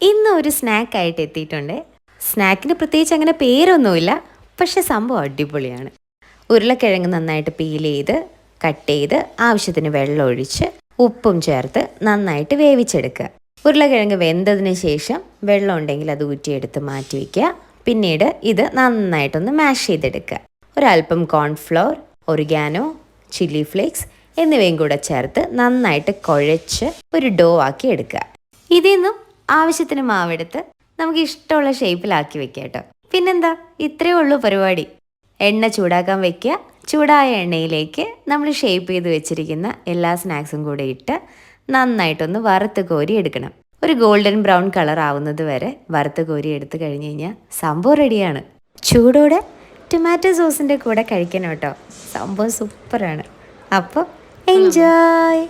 ഇന്ന് ഒരു സ്നാക്കായിട്ട് എത്തിയിട്ടുണ്ട്. സ്നാക്കിന് പ്രത്യേകിച്ച് അങ്ങനെ പേരൊന്നുമില്ല. പക്ഷെ സംഭവം അടിപൊളിയാണ്. ഉരുളക്കിഴങ്ങ് നന്നായിട്ട് പീൽ ചെയ്ത് കട്ട് ചെയ്ത് ആവശ്യത്തിന് വെള്ളം ഒഴിച്ച് ഉപ്പും ചേർത്ത് നന്നായിട്ട് വേവിച്ചെടുക്കുക. ഉരുളക്കിഴങ്ങ് വെന്തതിന് ശേഷം വെള്ളം ഉണ്ടെങ്കിൽ അത് ഊറ്റിയെടുത്ത് മാറ്റി വയ്ക്കുക പിന്നീട് ഇത് നന്നായിട്ടൊന്ന് മാഷ് ചെയ്തെടുക്കുക. ഒരല്പം കോൺഫ്ലോർ ഒറിഗാനോ ചില്ലി ഫ്ലേക്സ് എന്നിവയും കൂടെ ചേർത്ത് നന്നായിട്ട് കുഴച്ച് ഒരു ഡോ ആക്കി എടുക്കുക. ഇതിൽ നിന്നും ആവശ്യത്തിന് മാവെടുത്ത് നമുക്ക് ഇഷ്ടമുള്ള ഷേപ്പിലാക്കി വെക്കാം കേട്ടോ. പിന്നെന്താ? ഇത്രയേ ഉള്ളൂ പരിപാടി. എണ്ണ ചൂടാക്കാൻ വെക്കുക. ചൂടായ എണ്ണയിലേക്ക് നമ്മൾ ഷേപ്പ് ചെയ്ത് വെച്ചിരിക്കുന്ന എല്ലാ സ്നാക്സും കൂടെ ഇട്ട് നന്നായിട്ടൊന്ന് വറുത്ത് കോരി എടുക്കണം. ഒരു ഗോൾഡൻ ബ്രൗൺ കളർ ആവുന്നത് വരെ വറുത്ത് കോരി എടുത്ത് കഴിഞ്ഞ് കഴിഞ്ഞാൽ സംഭവം റെഡിയാണ്. ചൂടോടെ ടൊമാറ്റോ സോസിന്റെ കൂടെ കഴിക്കണം കേട്ടോ. സംഭവം സൂപ്പറാണ്. അപ്പോൾ എൻജോയ്.